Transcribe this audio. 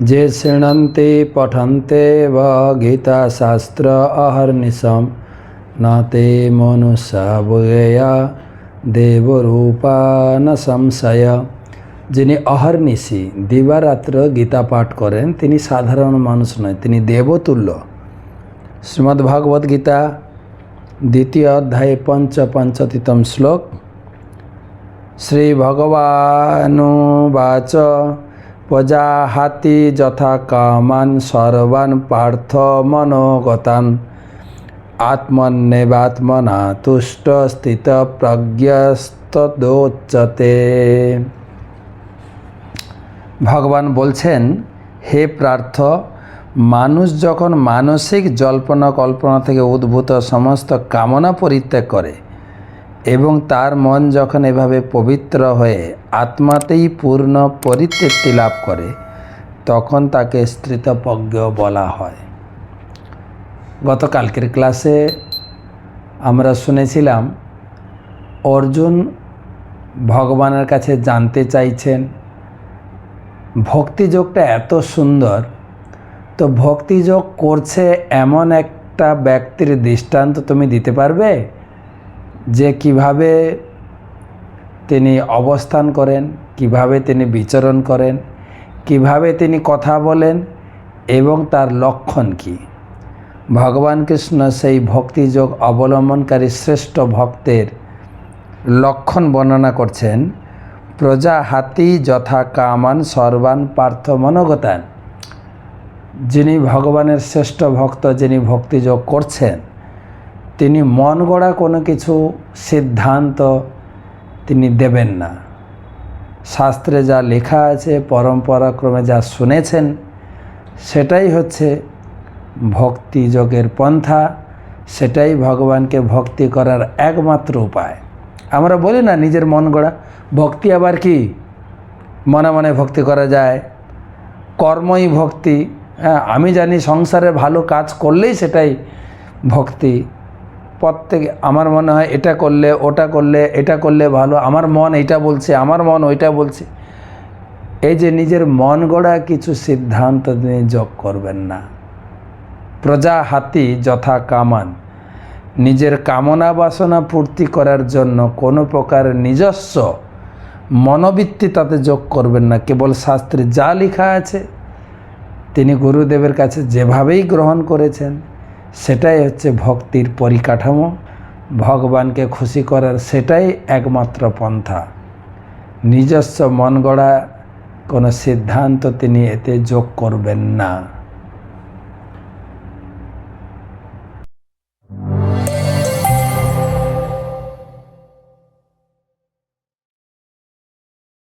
যে শৃণন্তে পঠন্তে ব গীতাশাস্ত্র অহর্নিশম না তে মনুষ্যা দেবরূপা ন সংশয়। যিনি অহর্নিশি, দিবারাত্র গীতা পাঠ করেন, তিনি সাধারণ মানুষ নয়, তিনি দেবতুল্য। শ্রীমদ্ ভাগবত গীতা দ্বিতীয় অধ্যায়ে পঞ্চ পঞ্চতিতম শ্লোক। শ্রী ভগবানুবাচ প্রজাহাতি যথা কামান সর্বান পার্থ মনোগতান। আত্মন্যবাত্মনা তুষ্ট স্থিত প্রজ্ঞস্তদোচ্চতে ভগবান বলছেন, হে প্রার্থ, মানুষ যখন মানসিক জল্পনা কল্পনা থেকে উদ্ভূত সমস্ত কামনা পরিত্যাগ করে এবং তার মন যখন এভাবে পবিত্র হয়ে আত্মাতেই পূর্ণ পরিতৃপ্তি লাভ করে, তখন তাকে স্থিতপ্রজ্ঞ বলা হয়। গতকালকের ক্লাসে আমরা শুনেছিলাম, অর্জুন ভগবানের কাছে জানতে চাইছেন, ভক্তিযোগটা এত সুন্দর, তো ভক্তিযোগ করছে এমন একটা ব্যক্তির দৃষ্টান্ত তুমি দিতে পারবে? যে কীভাবে তিনি অবস্থান করেন, কীভাবে তিনি বিচরণ করেন, কীভাবে তিনি কথা বলেন এবং তার লক্ষণ কি। ভগবান কৃষ্ণ সেই ভক্তিযোগ অবলম্বনকারী শ্রেষ্ঠ ভক্তের লক্ষণ বর্ণনা করছেন, প্রজা হাতি যথা কামান সর্বান পার্থ মনোগতান। যিনি ভগবানের শ্রেষ্ঠ ভক্ত, যিনি ভক্তিযোগ করছেন তিনি মন গড়া কোনো কিছু সিদ্ধান্ত তিনি দেবেন না। শাস্ত্রে যা লেখা আছে, পরম্পরাক্রমে যা শুনেছেন, সেটাই হচ্ছে ভক্তি যোগের পন্থা, সেটাই ভগবানকে ভক্তি করার একমাত্র উপায়। আমরা বলি না নিজের মন গড়া, ভক্তি আবার কি? মনে মনে ভক্তি করা যায়। কর্মই ভক্তি। হ্যাঁ আমি জানি সংসারে ভালো কাজ করলেই সেটাই ভক্তি। প্রত্যেক আমার মনে হয় এটা করলে, ওটা করলে, এটা করলে ভালো। আমার মন এটা বলছে, আমার মন ওইটা বলছে। এই যে নিজের মন গড়া কিছু সিদ্ধান্ত তিনি যোগ করবেন না। প্রজা হাতি যথা কামান। নিজের কামনা বাসনা পূর্তি করার জন্য কোনো প্রকার নিজস্ব মনোবৃত্তি তাতে যোগ করবেন না। কেবল শাস্ত্রে যা লেখা আছে, তিনি গুরুদেবের কাছে যেভাবেই গ্রহণ করেছেন সেটাই হচ্ছে ভক্তির পরিকাঠামো। ভগবানকে খুশি করার সেটাই একমাত্র পন্থা। নিজস্ব মন গড়া কোনো সিদ্ধান্ত তিনি এতে যোগ করবেন না।